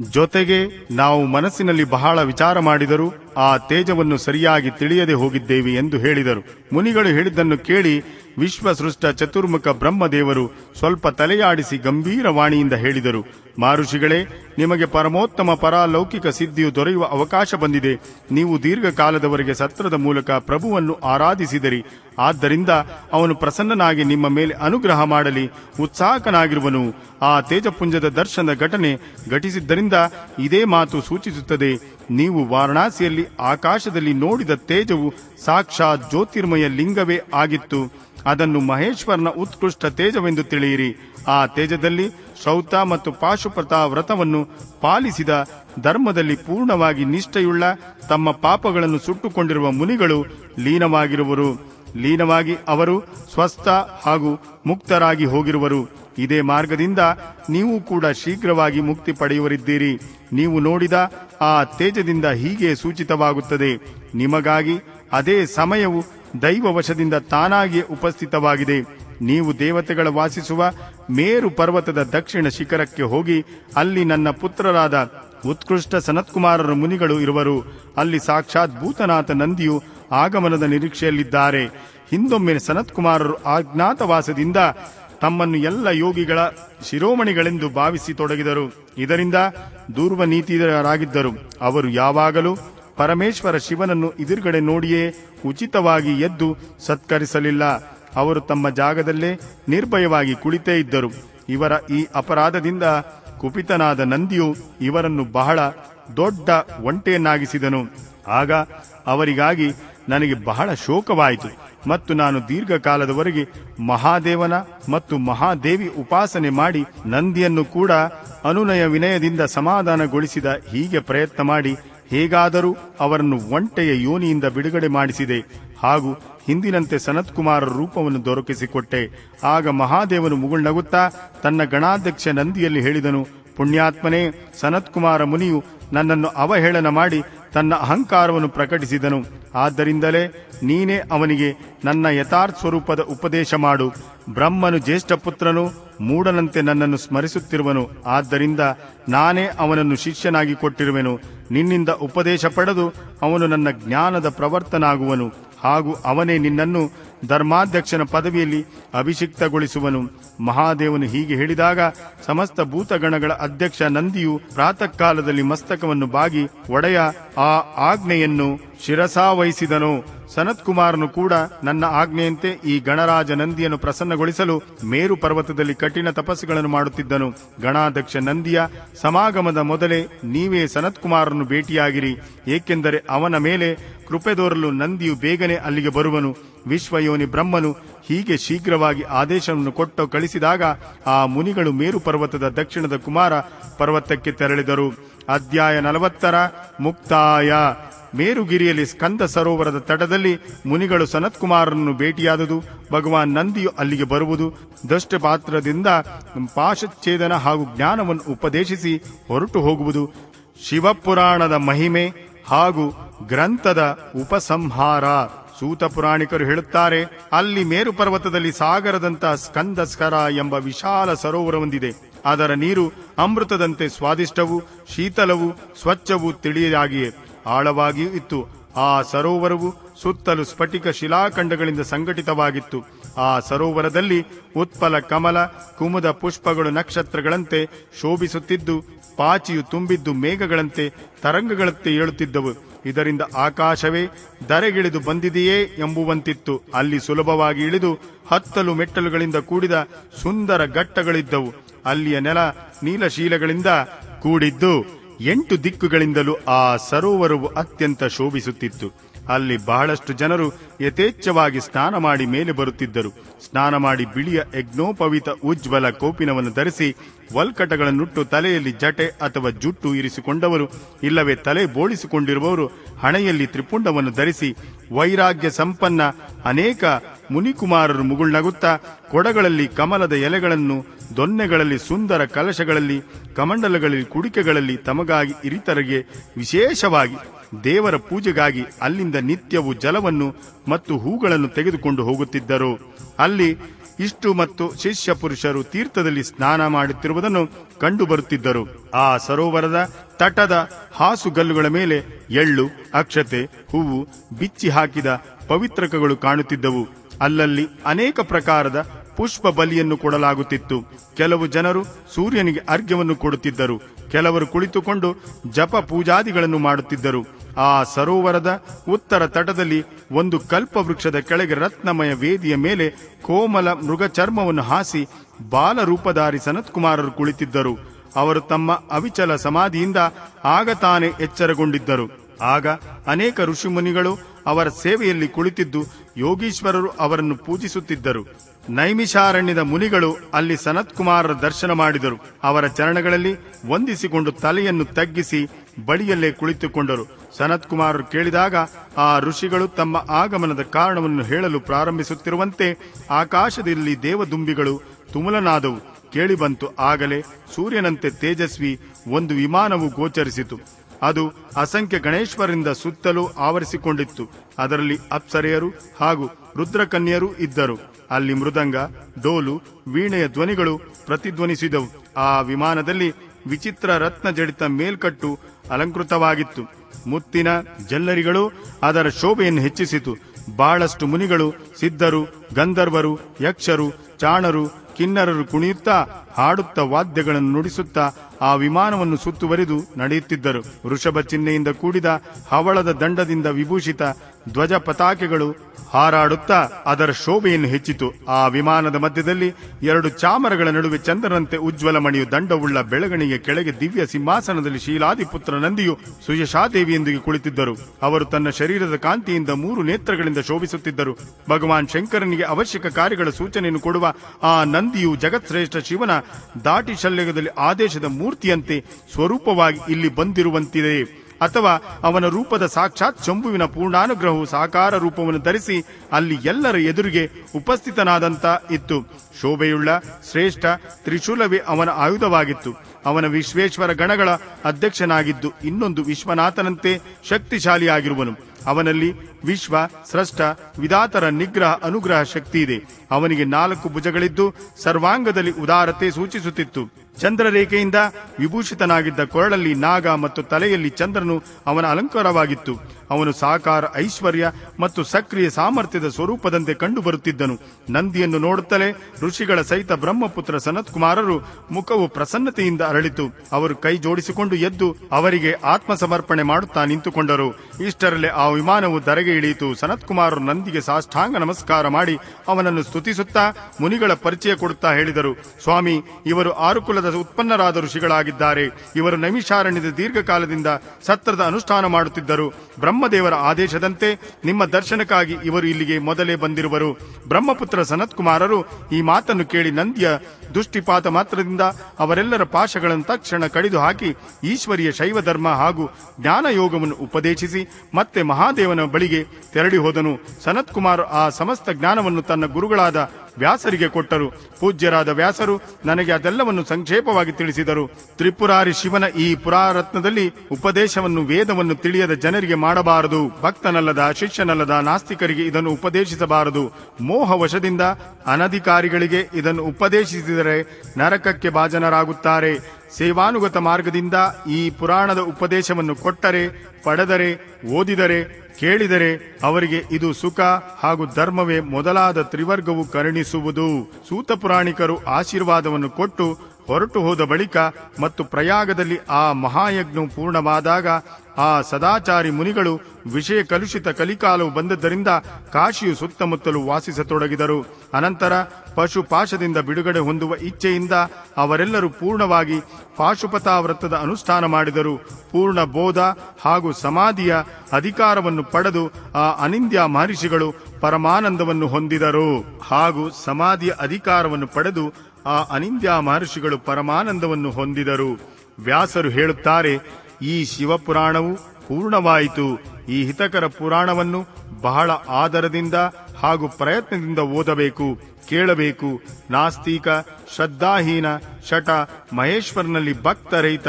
ಜೊತೆಗೆ ನಾವು ಮನಸ್ಸಿನಲ್ಲಿ ಬಹಳ ವಿಚಾರ ಮಾಡಿದರೂ ಆ ತೇಜವನ್ನು ಸರಿಯಾಗಿ ತಿಳಿಯದೆ ಹೋಗಿದ್ದೇವೆ ಎಂದು ಹೇಳಿದರು. ಮುನಿಗಳು ಹೇಳಿದ್ದನ್ನು ಕೇಳಿ ವಿಶ್ವಸೃಷ್ಟ ಚತುರ್ಮುಖ ಬ್ರಹ್ಮದೇವರು ಸ್ವಲ್ಪ ತಲೆಯಾಡಿಸಿ ಗಂಭೀರ ವಾಣಿಯಿಂದ ಹೇಳಿದರು ಮಾರುಷಿಗಳೇ ನಿಮಗೆ ಪರಮೋತ್ತಮ ಪರಾಲೌಕಿಕ ಸಿದ್ಧಿಯು ದೊರೆಯುವ ಅವಕಾಶ ಬಂದಿದೆ. ನೀವು ದೀರ್ಘಕಾಲದವರೆಗೆ ಸತ್ರದ ಮೂಲಕ ಪ್ರಭುವನ್ನು ಆರಾಧಿಸಿದರಿ. ಆದ್ದರಿಂದ ಅವನು ಪ್ರಸನ್ನನಾಗಿ ನಿಮ್ಮ ಮೇಲೆ ಅನುಗ್ರಹ ಮಾಡಲಿ, ಉತ್ಸಾಹಕನಾಗಿರುವನು. ಆ ತೇಜಪುಂಜದ ದರ್ಶನದ ಘಟನೆ ಘಟಿಸಿದ್ದರಿಂದ ಇದೇ ಮಾತು ಸೂಚಿಸುತ್ತದೆ. ನೀವು ವಾರಣಾಸಿಯಲ್ಲಿ ಆಕಾಶದಲ್ಲಿ ನೋಡಿದ ತೇಜವು ಸಾಕ್ಷಾತ್ ಜ್ಯೋತಿರ್ಮಯ ಲಿಂಗವೇ ಆಗಿತ್ತು. ಅದನ್ನು ಮಹೇಶ್ವರನ ಉತ್ಕೃಷ್ಟ ತೇಜವೆಂದು ತಿಳಿಯಿರಿ. ಆ ತೇಜದಲ್ಲಿ ಶ್ರೌತ ಮತ್ತು ಪಾಶುಪತ ವ್ರತವನ್ನು ಪಾಲಿಸಿದ ಧರ್ಮದಲ್ಲಿ ಪೂರ್ಣವಾಗಿ ನಿಷ್ಠೆಯುಳ್ಳ ತಮ್ಮ ಪಾಪಗಳನ್ನು ಸುಟ್ಟುಕೊಂಡಿರುವ ಮುನಿಗಳು ಲೀನವಾಗಿರುವರು. ಲೀನವಾಗಿ ಅವರು ಸ್ವಸ್ಥ ಹಾಗೂ ಮುಕ್ತರಾಗಿ ಹೋಗಿರುವರು. ಇದೇ ಮಾರ್ಗದಿಂದ ನೀವು ಕೂಡ ಶೀಘ್ರವಾಗಿ ಮುಕ್ತಿ ಪಡೆಯುವರಿದ್ದೀರಿ. ನೀವು ನೋಡಿದ ಆ ತೇಜದಿಂದ ಹೀಗೆ ಸೂಚಿತವಾಗುತ್ತದೆ. ನಿಮಗಾಗಿ ಅದೇ ಸಮಯವು ದೈವ ವಶದಿಂದ ತಾನಾಗಿಯೇ ಉಪಸ್ಥಿತವಾಗಿದೆ. ನೀವು ದೇವತೆಗಳ ವಾಸಿಸುವ ಮೇರು ಪರ್ವತದ ದಕ್ಷಿಣ ಶಿಖರಕ್ಕೆ ಹೋಗಿ ಅಲ್ಲಿ ನನ್ನ ಪುತ್ರರಾದ ಉತ್ಕೃಷ್ಟ ಸನತ್ಕುಮಾರರ ಮುನಿಗಳು ಇರುವರು. ಅಲ್ಲಿ ಸಾಕ್ಷಾತ್ ಭೂತನಾಥ ನಂದಿಯು ಆಗಮನದ ನಿರೀಕ್ಷೆಯಲ್ಲಿದ್ದಾರೆ. ಹಿಂದೊಮ್ಮೆ ಸನತ್ಕುಮಾರರು ಅಜ್ಞಾತವಾಸದಿಂದ ತಮ್ಮನ್ನು ಎಲ್ಲ ಯೋಗಿಗಳ ಶಿರೋಮಣಿಗಳೆಂದು ಭಾವಿಸಿ ತೊಡಗಿದರು. ಇದರಿಂದ ದೂರ್ವ ನೀತಿಯರಾಗಿದ್ದರು ಅವರು ಯಾವಾಗಲೂ ಪರಮೇಶ್ವರ ಶಿವನನ್ನು ಎದುರುಗಡೆ ನೋಡಿಯೇ ಉಚಿತವಾಗಿ ಎದ್ದು ಸತ್ಕರಿಸಲಿಲ್ಲ. ಅವರು ತಮ್ಮ ಜಾಗದಲ್ಲೇ ನಿರ್ಭಯವಾಗಿ ಕುಳಿತೇ ಇದ್ದರು. ಇವರ ಈ ಅಪರಾಧದಿಂದ ಕುಪಿತನಾದ ನಂದಿಯು ಇವರನ್ನು ಬಹಳ ದೊಡ್ಡ ಒಂಟೆಯನ್ನಾಗಿಸಿದನು. ಆಗ ಅವರಿಗಾಗಿ ನನಗೆ ಬಹಳ ಶೋಕವಾಯಿತು ಮತ್ತು ನಾನು ದೀರ್ಘಕಾಲದವರೆಗೆ ಮಹಾದೇವನ ಮತ್ತು ಮಹಾದೇವಿ ಉಪಾಸನೆ ಮಾಡಿ ನಂದಿಯನ್ನು ಕೂಡ ಅನುನಯ ವಿನಯದಿಂದ ಸಮಾಧಾನಗೊಳಿಸಿದ ಹೀಗೆ ಪ್ರಯತ್ನ ಮಾಡಿ ಹೇಗಾದರೂ ಅವರನ್ನು ಒಂಟೆಯ ಯೋನಿಯಿಂದ ಬಿಡುಗಡೆ ಮಾಡಿಸಿದೆ ಹಾಗೂ ಹಿಂದಿನಂತೆ ಸನತ್ಕುಮಾರರ ರೂಪವನ್ನು ದೊರಕಿಸಿಕೊಟ್ಟೆ. ಆಗ ಮಹಾದೇವನು ಮುಗುಳ್ನಗುತ್ತಾ ತನ್ನ ಗಣಾಧ್ಯಕ್ಷ ನಂದಿಯಲ್ಲಿ ಹೇಳಿದನು, ಪುಣ್ಯಾತ್ಮನೇ, ಸನತ್ಕುಮಾರ ಮುನಿಯು ನನ್ನನ್ನು ಅವಹೇಳನ ಮಾಡಿ ತನ್ನ ಅಹಂಕಾರವನ್ನು ಪ್ರಕಟಿಸಿದನು. ಆದ್ದರಿಂದಲೇ ನೀನೇ ಅವನಿಗೆ ನನ್ನ ಯಥಾರ್ಥ ಸ್ವರೂಪದ ಉಪದೇಶ ಮಾಡು. ಬ್ರಹ್ಮನು ಜ್ಯೇಷ್ಠ ಪುತ್ರನು ಮೂಡನಂತೆ ನನ್ನನ್ನು ಸ್ಮರಿಸುತ್ತಿರುವನು. ಆದ್ದರಿಂದ ನಾನೇ ಅವನನ್ನು ಶಿಷ್ಯನಾಗಿ ಕೊಟ್ಟಿರುವೆನು. ನಿನ್ನಿಂದ ಉಪದೇಶ ಪಡೆದು ಅವನು ನನ್ನ ಜ್ಞಾನದ ಪ್ರವರ್ತನಾಗುವನು. ಹಾಗೂ ಅವನೇ ನಿನ್ನನ್ನು ಧರ್ಮಾಧ್ಯಕ್ಷನ ಪದವಿಯಲ್ಲಿ ಅಭಿಷಿಕ್ತಗೊಳಿಸುವನು. ಮಹಾದೇವನು ಹೀಗೆ ಹೇಳಿದಾಗ ಸಮಸ್ತ ಭೂತಗಣಗಳ ಅಧ್ಯಕ್ಷ ನಂದಿಯು ಪ್ರಾತಃ ಕಾಲದಲ್ಲಿ ಮಸ್ತಕವನ್ನು ಬಾಗಿ ಒಡೆಯ ಆ ಆಜ್ಞೆಯನ್ನು ಶಿರಸಾವಹಿಸಿದನು. ಸನತ್ಕುಮಾರನು ಕೂಡ ನನ್ನ ಆಜ್ಞೆಯಂತೆ ಈ ಗಣರಾಜ ನಂದಿಯನ್ನು ಪ್ರಸನ್ನಗೊಳಿಸಲು ಮೇರು ಪರ್ವತದಲ್ಲಿ ಕಠಿಣ ತಪಸ್ಸುಗಳನ್ನು ಮಾಡುತ್ತಿದ್ದನು. ಗಣಾಧ್ಯಕ್ಷ ನಂದಿಯ ಸಮಾಗಮದ ಮೊದಲೇ ನೀವೇ ಸನತ್ ಕುಮಾರನ್ನು ಭೇಟಿಯಾಗಿರಿ. ಏಕೆಂದರೆ ಅವನ ಮೇಲೆ ಕೃಪೆ ದೋರಲು ನಂದಿಯು ಬೇಗನೆ ಅಲ್ಲಿಗೆ ಬರುವನು. ವಿಶ್ವಯೋನಿ ಬ್ರಹ್ಮನು ಹೀಗೆ ಶೀಘ್ರವಾಗಿ ಆದೇಶವನ್ನು ಕೊಟ್ಟು ಕಳಿಸಿದಾಗ ಆ ಮುನಿಗಳು ಮೇರು ಪರ್ವತದ ದಕ್ಷಿಣದ ಕುಮಾರ ಪರ್ವತಕ್ಕೆ ತೆರಳಿದರು. ಅಧ್ಯಾಯ ನಲವತ್ತರ ಮುಕ್ತಾಯ. ಮೇರುಗಿರಿಯಲ್ಲಿ ಸ್ಕಂದ ಸರೋವರದ ತಟದಲ್ಲಿ ಮುನಿಗಳು ಸನತ್ಕುಮಾರನನ್ನು ಭೇಟಿಯಾದುದು, ಭಗವಾನ್ ನಂದಿಯು ಅಲ್ಲಿಗೆ ಬರುವುದು ದಷ್ಟಪಾತ್ರದಿಂದ ಪಾಶಚ್ಛೇದನ ಹಾಗೂ ಜ್ಞಾನವನ್ನು ಉಪದೇಶಿಸಿ ಹೊರಟು ಹೋಗುವುದು, ಶಿವಪುರಾಣದ ಮಹಿಮೆ ಹಾಗೂ ಗ್ರಂಥದ ಉಪಸಂಹಾರ. ಸೂತ ಪುರಾಣಿಕರು ಹೇಳುತ್ತಾರೆ, ಅಲ್ಲಿ ಮೇರು ಪರ್ವತದಲ್ಲಿ ಸಾಗರದಂತ ಸ್ಕಂದಸ್ಕರ ಎಂಬ ವಿಶಾಲ ಸರೋವರ ಹೊಂದಿದೆ ಅದರ ನೀರು ಅಮೃತದಂತೆ ಸ್ವಾದಿಷ್ಟವು, ಶೀತಲವು, ಸ್ವಚ್ಛವೂ ತಿಳಿಯಾಗಿಯೇ ಆಳವಾಗಿಯೂ ಇತ್ತು. ಆ ಸರೋವರವು ಸುತ್ತಲೂ ಸ್ಫಟಿಕ ಶಿಲಾಖಂಡಗಳಿಂದ ಸಂಘಟಿತವಾಗಿತ್ತು. ಆ ಸರೋವರದಲ್ಲಿ ಉತ್ಪಲ ಕಮಲ, ಕುಮುದ ಪುಷ್ಪಗಳು ನಕ್ಷತ್ರಗಳಂತೆ ಶೋಭಿಸುತ್ತಿದ್ದು, ಪಾಚಿಯು ತುಂಬಿದ್ದು ಮೇಘಗಳಂತೆ ತರಂಗಗಳಂತೆ ಏಳುತ್ತಿದ್ದವು. ಇದರಿಂದ ಆಕಾಶವೇ ದರೆಗಿಳಿದು ಬಂದಿದೆಯೇ ಎಂಬುವಂತಿತ್ತು. ಅಲ್ಲಿ ಸುಲಭವಾಗಿ ಇಳಿದು ಹತ್ತಲು ಮೆಟ್ಟಲುಗಳಿಂದ ಕೂಡಿದ ಸುಂದರ ಘಟ್ಟಗಳಿದ್ದವು. ಅಲ್ಲಿಯ ನೆಲ ನೀಲಶೀಲಗಳಿಂದ ಕೂಡಿದ್ದು. ಎಂಟು ದಿಕ್ಕುಗಳಿಂದಲೂ ಆ ಸರೋವರವು ಅತ್ಯಂತ ಶೋಭಿಸುತ್ತಿತ್ತು. ಅಲ್ಲಿ ಬಹಳಷ್ಟು ಜನರು ಯಥೇಚ್ಛವಾಗಿ ಸ್ನಾನ ಮಾಡಿ ಮೇಲೆ ಬರುತ್ತಿದ್ದರು. ಸ್ನಾನ ಮಾಡಿ ಬಿಳಿಯ ಯಜ್ಞೋಪವಿತ ಉಜ್ವಲ ಕೋಪಿನವನ್ನು ಧರಿಸಿ ವಲ್ಕಟಗಳನ್ನುಟ್ಟು ತಲೆಯಲ್ಲಿ ಜಟೆ ಅಥವಾ ಜುಟ್ಟು ಇರಿಸಿಕೊಂಡವರು, ಇಲ್ಲವೇ ತಲೆ ಬೋಳಿಸಿಕೊಂಡಿರುವವರು ಹಣೆಯಲ್ಲಿ ತ್ರಿಪುಂಡವನ್ನು ಧರಿಸಿ ವೈರಾಗ್ಯ ಸಂಪನ್ನ ಅನೇಕ ಮುನಿಕುಮಾರರು ಮುಗುಳ್ನಗುತ್ತಾ ಕೊಡಗಳಲ್ಲಿ ಕಮಲದ ಎಲೆಗಳನ್ನು, ದೊನ್ನೆಗಳಲ್ಲಿ ಸುಂದರ ಕಲಶಗಳಲ್ಲಿ, ಕಮಂಡಲಗಳಲ್ಲಿ ಕುಡಿಕೆಗಳಲ್ಲಿ ತಮಗಾಗಿ ಇರಿತರಿಗೆ ವಿಶೇಷವಾಗಿ ದೇವರ ಪೂಜೆಗಾಗಿ ಅಲ್ಲಿಂದ ನಿತ್ಯವೂ ಜಲವನ್ನು ಮತ್ತು ಹೂಗಳನ್ನು ತೆಗೆದುಕೊಂಡು ಹೋಗುತ್ತಿದ್ದರು. ಅಲ್ಲಿ ಇಷ್ಟು ಮತ್ತು ಶಿಷ್ಯ ಪುರುಷರು ತೀರ್ಥದಲ್ಲಿ ಸ್ನಾನ ಮಾಡುತ್ತಿರುವುದನ್ನು ಕಂಡು ಬರುತ್ತಿದ್ದರು. ಆ ಸರೋವರದ ತಟದ ಹಾಸುಗಲ್ಲುಗಳ ಮೇಲೆ ಎಳ್ಳು, ಅಕ್ಷತೆ, ಹೂವು ಬಿಚ್ಚಿ ಹಾಕಿದ ಪವಿತ್ರಕಗಳು ಕಾಣುತ್ತಿದ್ದವು. ಅಲ್ಲಲ್ಲಿ ಅನೇಕ ಪ್ರಕಾರದ ಪುಷ್ಪ ಬಲಿಯನ್ನು ಕೊಡಲಾಗುತ್ತಿತ್ತು. ಕೆಲವು ಜನರು ಸೂರ್ಯನಿಗೆ ಅರ್ಘ್ಯವನ್ನು ಕೊಡುತ್ತಿದ್ದರು. ಕೆಲವರು ಕುಳಿತುಕೊಂಡು ಜಪ ಪೂಜಾದಿಗಳನ್ನು ಮಾಡುತ್ತಿದ್ದರು. ಆ ಸರೋವರದ ಉತ್ತರ ತಟದಲ್ಲಿ ಒಂದು ಕಲ್ಪವೃಕ್ಷದ ಕೆಳಗೆ ರತ್ನಮಯ ವೇದಿಯ ಮೇಲೆ ಕೋಮಲ ಮೃಗ ಚರ್ಮವನ್ನು ಹಾಸಿ ಬಾಲರೂಪಧಾರಿ ಸನತ್ಕುಮಾರರು ಕುಳಿತಿದ್ದರು. ಅವರು ತಮ್ಮ ಅವಿಚಲ ಸಮಾಧಿಯಿಂದ ಆಗ ತಾನೇ ಎಚ್ಚರಗೊಂಡಿದ್ದರು. ಆಗ ಅನೇಕ ಋಷಿಮುನಿಗಳು ಅವರ ಸೇವೆಯಲ್ಲಿ ಕುಳಿತಿದ್ದು ಯೋಗೀಶ್ವರರು ಅವರನ್ನು ಪೂಜಿಸುತ್ತಿದ್ದರು. ನೈಮಿಷಾರಣ್ಯದ ಮುನಿಗಳು ಅಲ್ಲಿ ಸನತ್ಕುಮಾರರ ದರ್ಶನ ಮಾಡಿದರು. ಅವರ ಚರಣಗಳಲ್ಲಿ ವಂದಿಸಿಕೊಂಡು ತಲೆಯನ್ನು ತಗ್ಗಿಸಿ ಬಳಿಯಲ್ಲೇ ಕುಳಿತುಕೊಂಡರು. ಸನತ್ ಕುಮಾರ್ ಕೇಳಿದಾಗ, ಆ ಋಷಿಗಳು ತಮ್ಮ ಆಗಮನದ ಕಾರಣವನ್ನು ಹೇಳಲು ಪ್ರಾರಂಭಿಸುತ್ತಿರುವಂತೆ ಆಕಾಶದಲ್ಲಿ ದೇವದುಂಬಿಗಳು ತುಮಲನಾದವು. ಕೇಳಿಬಂತು ಆಗಲೇ ಸೂರ್ಯನಂತೆ ತೇಜಸ್ವಿ ಒಂದು ವಿಮಾನವು ಗೋಚರಿಸಿತು. ಅದು ಅಸಂಖ್ಯ ಗಣೇಶ್ವರಿಂದ ಸುತ್ತಲೂ ಆವರಿಸಿಕೊಂಡಿತ್ತು. ಅದರಲ್ಲಿ ಅಪ್ಸರೆಯರು ಹಾಗೂ ರುದ್ರಕನ್ಯರು ಇದ್ದರು. ಅಲ್ಲಿ ಮೃದಂಗ, ಡೋಲು, ವೀಣೆಯ ಧ್ವನಿಗಳು ಪ್ರತಿಧ್ವನಿಸಿದವು. ಆ ವಿಮಾನದಲ್ಲಿ ವಿಚಿತ್ರ ರತ್ನ ಜಡಿತ ಮೇಲ್ಕಟ್ಟು ಅಲಂಕೃತವಾಗಿತ್ತು. ಮುತ್ತಿನ ಜಲ್ಲರಿಗಳು ಅದರ ಶೋಭೆಯನ್ನು ಹೆಚ್ಚಿಸಿತು. ಬಹಳಷ್ಟು ಮುನಿಗಳು ಸಿದ್ಧರು ಗಂಧರ್ವರು ಯಕ್ಷರು ಚಾಣರು ಕಿನ್ನರರು ಕುಣಿಯುತ್ತಾ ಹಾಡುತ್ತಾ ವಾದ್ಯಗಳನ್ನು ನುಡಿಸುತ್ತಾ ಆ ವಿಮಾನವನ್ನು ಸುತ್ತುವರಿದು ನಡೆಯುತ್ತಿದ್ದರು. ವೃಷಭ ಚಿಹ್ನೆಯಿಂದ ಕೂಡಿದ ಹವಳದ ದಂಡದಿಂದ ವಿಭೂಷಿತ ಧ್ವಜ ಪತಾಕೆಗಳು ಹಾರಾಡುತ್ತಾ ಅದರ ಶೋಭೆಯನ್ನು ಹೆಚ್ಚಿತು. ಆ ವಿಮಾನದ ಮಧ್ಯದಲ್ಲಿ ಎರಡು ಚಾಮರಗಳ ನಡುವೆ ಚಂದ್ರನಂತೆ ಉಜ್ವಲ ಮಣಿಯು ದಂಡವುಳ್ಳ ಬೆಳಗಣಿಗೆ ಕೆಳಗೆ ದಿವ್ಯ ಸಿಂಹಾಸನದಲ್ಲಿ ಶೀಲಾದಿಪುತ್ರ ನಂದಿಯು ಸುಯಶಾದೇವಿಯೊಂದಿಗೆ ಕುಳಿತಿದ್ದರು. ಅವರು ತನ್ನ ಶರೀರದ ಕಾಂತಿಯಿಂದ ಮೂರು ನೇತ್ರಗಳಿಂದ ಶೋಭಿಸುತ್ತಿದ್ದರು. ಭಗವಾನ್ ಶಂಕರನಿಗೆ ಅವಶ್ಯಕ ಕಾರ್ಯಗಳ ಸೂಚನೆಯನ್ನು ಕೊಡುವ ಆ ನಂದಿಯು ಜಗತ್ಶ್ರೇಷ್ಠ ಶಿವನ ದಾಟಿ ಶಲ್ಯಗದಲ್ಲಿ ಆದೇಶದ ಮೂರ್ತಿಯಂತೆ ಸ್ವರೂಪವಾಗಿ ಇಲ್ಲಿ ಬಂದಿರುವಂತಿದೆ. ಅಥವಾ ಅವನ ರೂಪದ ಸಾಕ್ಷಾತ್ ಶಂಭುವಿನ ಪೂರ್ಣಾನುಗ್ರಹವು ಸಾಕಾರ ರೂಪವನ್ನು ಧರಿಸಿ ಅಲ್ಲಿ ಎಲ್ಲರ ಎದುರಿಗೆ ಉಪಸ್ಥಿತನಾದಂತ ಇತ್ತು. ಶೋಭೆಯುಳ್ಳ, ಶ್ರೇಷ್ಠ, ತ್ರಿಶೂಲವೇ ಅವನ ಆಯುಧವಾಗಿತ್ತು. ಅವನ ವಿಶ್ವೇಶ್ವರ ಗಣಗಳ ಅಧ್ಯಕ್ಷನಾಗಿದ್ದು ಇನ್ನೊಂದು ವಿಶ್ವನಾಥನಂತೆ ಶಕ್ತಿಶಾಲಿಯಾಗಿರುವನು. ಅವನಲ್ಲಿ ವಿಶ್ವ ಸ್ರಷ್ಟ ವಿಧಾತರ ನಿಗ್ರಹ ಅನುಗ್ರಹ ಶಕ್ತಿ ಇದೆ. ಅವನಿಗೆ ನಾಲ್ಕು ಭುಜಗಳಿದ್ದು ಸರ್ವಾಂಗದಲ್ಲಿ ಉದಾರತೆ ಸೂಚಿಸುತ್ತಿತ್ತು. ಚಂದ್ರರೇಖೆಯಿಂದ ವಿಭೂಷಿತನಾಗಿದ್ದ ಕೊರಳಲ್ಲಿ ನಾಗ ಮತ್ತು ತಲೆಯಲ್ಲಿ ಚಂದ್ರನು ಅವನ ಅಲಂಕಾರವಾಗಿತ್ತು. ಅವನು ಸಾಕಾರ, ಐಶ್ವರ್ಯ ಮತ್ತು ಸಕ್ರಿಯ ಸಾಮರ್ಥ್ಯದ ಸ್ವರೂಪದಂತೆ ಕಂಡುಬರುತ್ತಿದ್ದನು. ನಂದಿಯನ್ನು ನೋಡುತ್ತಲೇ ಋಷಿಗಳ ಸಹಿತ ಬ್ರಹ್ಮಪುತ್ರ ಸನತ್ಕುಮಾರರು ಮುಖವು ಪ್ರಸನ್ನತೆಯಿಂದ ಅರಳಿತು. ಅವರು ಕೈ ಜೋಡಿಸಿಕೊಂಡು ಎದ್ದು ಅವರಿಗೆ ಆತ್ಮಸಮರ್ಪಣೆ ಮಾಡುತ್ತಾ ನಿಂತುಕೊಂಡರು. ಇಷ್ಟರಲ್ಲೇ ಆ ವಿಮಾನವು ಧರೆಗೆ ಇಳಿಯಿತು. ಸನತ್ಕುಮಾರರು ನಂದಿಗೆ ಸಾಷ್ಟಾಂಗ ನಮಸ್ಕಾರ ಮಾಡಿ ಅವನನ್ನು ಸ್ತುತಿಸುತ್ತಾ ಮುನಿಗಳ ಪರಿಚಯ ಕೊಡುತ್ತಾ ಹೇಳಿದರು. ಸ್ವಾಮಿ, ಇವರು ಆರುಕುಲದ ಉತ್ಪನ್ನರಾದ ಋಷಿಗಳಾಗಿದ್ದಾರೆ. ಇವರು ನೈಮಿಷಾರಣ್ಯದ ದೀರ್ಘಕಾಲದಿಂದ ಸತ್ರದ ಅನುಷ್ಠಾನ ಮಾಡುತ್ತಿದ್ದರು. ಬ್ರಹ್ಮದೇವರ ಆದೇಶದಂತೆ ನಿಮ್ಮ ದರ್ಶನಕ್ಕಾಗಿ ಇವರು ಇಲ್ಲಿಗೆ ಮೊದಲೇ ಬಂದಿರುವರು. ಬ್ರಹ್ಮಪುತ್ರ ಸನತ್ಕುಮಾರರು ಈ ಮಾತನ್ನು ಕೇಳಿ ನಂದಿಯ ದುಷ್ಟಿಪಾತ ಮಾತ್ರದಿಂದ ಅವರೆಲ್ಲರ ಪಾಶಗಳನ್ನು ತಕ್ಷಣ ಕಡಿದು ಹಾಕಿ ಈಶ್ವರಿಯ ಶೈವ ಧರ್ಮ ಹಾಗೂ ಜ್ಞಾನ ಯೋಗವನ್ನು ಉಪದೇಶಿಸಿ ಮತ್ತೆ ಮಹಾದೇವನ ಬಳಿಗೆ ತೆರಳಿ ಹೋದನು. ಸನತ್ಕುಮಾರ್ ಆ ಸಮಸ್ತ ಜ್ಞಾನವನ್ನು ತನ್ನ ಗುರುಗಳಾದ ವ್ಯಾಸರಿಗೆ ಕೊಟ್ಟರು. ಪೂಜ್ಯರಾದ ವ್ಯಾಸರು ನನಗೆ ಅದೆಲ್ಲವನ್ನು ಸಂಕ್ಷೇಪವಾಗಿ ತಿಳಿಸಿದರು. ತ್ರಿಪುರಾರಿ ಶಿವನ ಈ ಪುರಾರತ್ನದಲ್ಲಿ ಉಪದೇಶವನ್ನು, ವೇದವನ್ನು ತಿಳಿಯದ ಜನರಿಗೆ ಮಾಡಬಾರದು. ಭಕ್ತನಲ್ಲದ, ಶಿಷ್ಯನಲ್ಲದ, ನಾಸ್ತಿಕರಿಗೆ ಇದನ್ನು ಉಪದೇಶಿಸಬಾರದು. ಮೋಹ ವಶದಿಂದ ಅನಧಿಕಾರಿಗಳಿಗೆ ಇದನ್ನು ಉಪದೇಶಿಸಿದರೆ ನರಕಕ್ಕೆ ಭಾಜನರಾಗುತ್ತಾರೆ. ಸೇವಾನುಗತ ಮಾರ್ಗದಿಂದ ಈ ಪುರಾಣದ ಉಪದೇಶವನ್ನು ಕೊಟ್ಟರೆ, ಪಡೆದರೆ, ಓದಿದರೆ, ಕೇಳಿದರೆ ಅವರಿಗೆ ಇದು ಸುಖ ಹಾಗೂ ಧರ್ಮವೇ ಮೊದಲಾದ ತ್ರಿವರ್ಗವು ಕರುಣಿಸುವುದು. ಸೂತ ಪುರಾಣಿಕರು ಆಶೀರ್ವಾದವನ್ನು ಕೊಟ್ಟು ಹೊರಟು ಹೋದ ಬಳಿಕ ಮತ್ತು ಪ್ರಯಾಗದಲ್ಲಿ ಆ ಮಹಾಯಜ್ಞ ಪೂರ್ಣವಾದಾಗ ಆ ಸದಾಚಾರಿ ಮುನಿಗಳು ವಿಷಯ ಕಲುಷಿತ ಕಲಿಕಾಲವು ಬಂದದ್ದರಿಂದ ಕಾಶಿಯು ಸುತ್ತಮುತ್ತಲು ವಾಸಿಸತೊಡಗಿದರು. ಅನಂತರ ಪಶು ಪಾಶದಿಂದ ಬಿಡುಗಡೆ ಹೊಂದುವ ಇಚ್ಛೆಯಿಂದ ಅವರೆಲ್ಲರೂ ಪೂರ್ಣವಾಗಿ ಪಾಶುಪತಾ ವ್ರತದ ಅನುಷ್ಠಾನ ಮಾಡಿದರು. ಪೂರ್ಣ ಬೋಧ ಹಾಗೂ ಸಮಾಧಿಯ ಅಧಿಕಾರವನ್ನು ಪಡೆದು ಆ ಅನಿಂದ್ಯ ಮಹರ್ಷಿಗಳು ಪರಮಾನಂದವನ್ನು ಹೊಂದಿದರು ಹಾಗೂ ಸಮಾಧಿಯ ಅಧಿಕಾರವನ್ನು ಪಡೆದು ಆ ಅನಿಂದ್ಯ ಮಹರ್ಷಿಗಳು ಪರಮಾನಂದವನ್ನು ಹೊಂದಿದರು. ವ್ಯಾಸರು ಹೇಳುತ್ತಾರೆ, ಈ ಶಿವಪುರಾಣವು ಪೂರ್ಣವಾಯಿತು. ಈ ಹಿತಕರ ಪುರಾಣವನ್ನು ಬಹಳ ಆದರದಿಂದ ಹಾಗೂ ಪ್ರಯತ್ನದಿಂದ ಓದಬೇಕು, ಕೇಳಬೇಕು. ನಾಸ್ತಿಕ, ಶ್ರದ್ಧಾಹೀನ ಶಟ ಮಹೇಶ್ವರನಲ್ಲಿ ಭಕ್ತರಹಿತ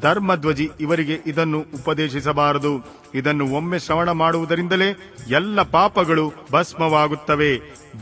ಧರ್ಮಧ್ವಜಿ ಇವರಿಗೆ ಇದನ್ನು ಉಪದೇಶಿಸಬಾರದು. ಇದನ್ನು ಒಮ್ಮೆ ಶ್ರವಣ ಮಾಡುವುದರಿಂದಲೇ ಎಲ್ಲ ಪಾಪಗಳು ಭಸ್ಮವಾಗುತ್ತವೆ.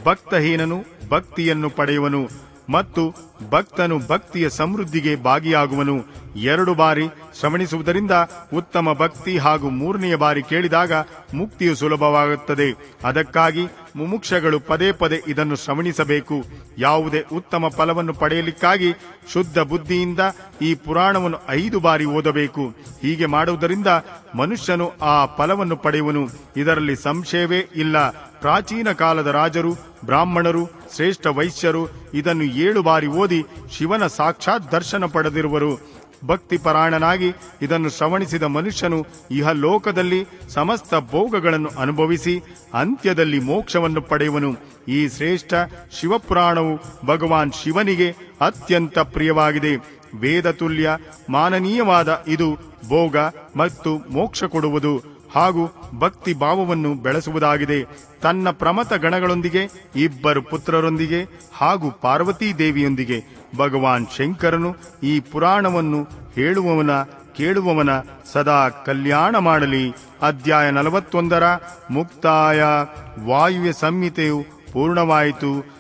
ಭಕ್ತಹೀನನು ಭಕ್ತಿಯನ್ನು ಪಡೆಯುವನು. ಮತ್ತು ಭಕ್ತನು ಭಕ್ತಿಯ ಸಮೃದ್ಧಿಗೆ ಭಾಗಿಯಾಗುವನು. ಎರಡು ಬಾರಿ ಶ್ರವಣಿಸುವುದರಿಂದ ಉತ್ತಮ ಭಕ್ತಿ ಹಾಗೂ ಮೂರನೆಯ ಬಾರಿ ಕೇಳಿದಾಗ ಮುಕ್ತಿಯು ಸುಲಭವಾಗುತ್ತದೆ. ಅದಕ್ಕಾಗಿ ಮುಮುಕ್ಷಗಳು ಪದೇ ಪದೇ ಇದನ್ನು ಶ್ರವಣಿಸಬೇಕು. ಯಾವುದೇ ಉತ್ತಮ ಫಲವನ್ನು ಪಡೆಯಲಿಕ್ಕಾಗಿ ಶುದ್ಧ ಬುದ್ಧಿಯಿಂದ ಈ ಪುರಾಣವನ್ನು ಐದು ಬಾರಿ ಓದಬೇಕು. ಹೀಗೆ ಮಾಡುವುದರಿಂದ ಮನುಷ್ಯನು ಆ ಫಲವನ್ನು ಪಡೆಯುವನು. ಇದರಲ್ಲಿ ಸಂಶಯವೇ ಇಲ್ಲ. ಪ್ರಾಚೀನ ಕಾಲದ ರಾಜರು, ಬ್ರಾಹ್ಮಣರು ಶ್ರೇಷ್ಠ ವೈಶ್ಯರು ಇದನ್ನು ಏಳು ಬಾರಿ ಓದಿ ಶಿವನ ಸಾಕ್ಷಾತ್ ದರ್ಶನ ಪಡೆದಿರುವರು. ಭಕ್ತಿ ಪರಾಯಣನಾಗಿ ಇದನ್ನು ಶ್ರವಣಿಸಿದ ಮನುಷ್ಯನು ಇಹ ಲೋಕದಲ್ಲಿ ಸಮಸ್ತ ಭೋಗಗಳನ್ನು ಅನುಭವಿಸಿ ಅಂತ್ಯದಲ್ಲಿ ಮೋಕ್ಷವನ್ನು ಪಡೆಯುವನು. ಈ ಶ್ರೇಷ್ಠ ಶಿವಪುರಾಣವು ಭಗವಾನ್ ಶಿವನಿಗೆ ಅತ್ಯಂತ ಪ್ರಿಯವಾಗಿದೆ. ವೇದ ತುಲ್ಯ ಮಾನನೀಯವಾದ ಇದು ಭೋಗ ಮತ್ತು ಮೋಕ್ಷ ಕೊಡುವುದು. ಹಾಗೂ ಭಕ್ತಿ ಭಾವವನ್ನು ಬೆಳೆಸುವುದಾಗಿದೆ. ತನ್ನ ಪ್ರಮತ ಗಣಗಳೊಂದಿಗೆ, ಇಬ್ಬರು ಪುತ್ರರೊಂದಿಗೆ ಹಾಗೂ ಪಾರ್ವತೀ ದೇವಿಯೊಂದಿಗೆ ಭಗವಾನ್ ಶಂಕರನು ಈ ಪುರಾಣವನ್ನು ಹೇಳುವವನ, ಕೇಳುವವನ ಸದಾ ಕಲ್ಯಾಣ ಮಾಡಲಿ. ಅಧ್ಯಾಯ ನಲವತ್ತೊಂದರ ಮುಕ್ತಾಯ ವಾಯುವ್ಯ ಸಂಹಿತೆಯು ಪೂರ್ಣವಾಯಿತು.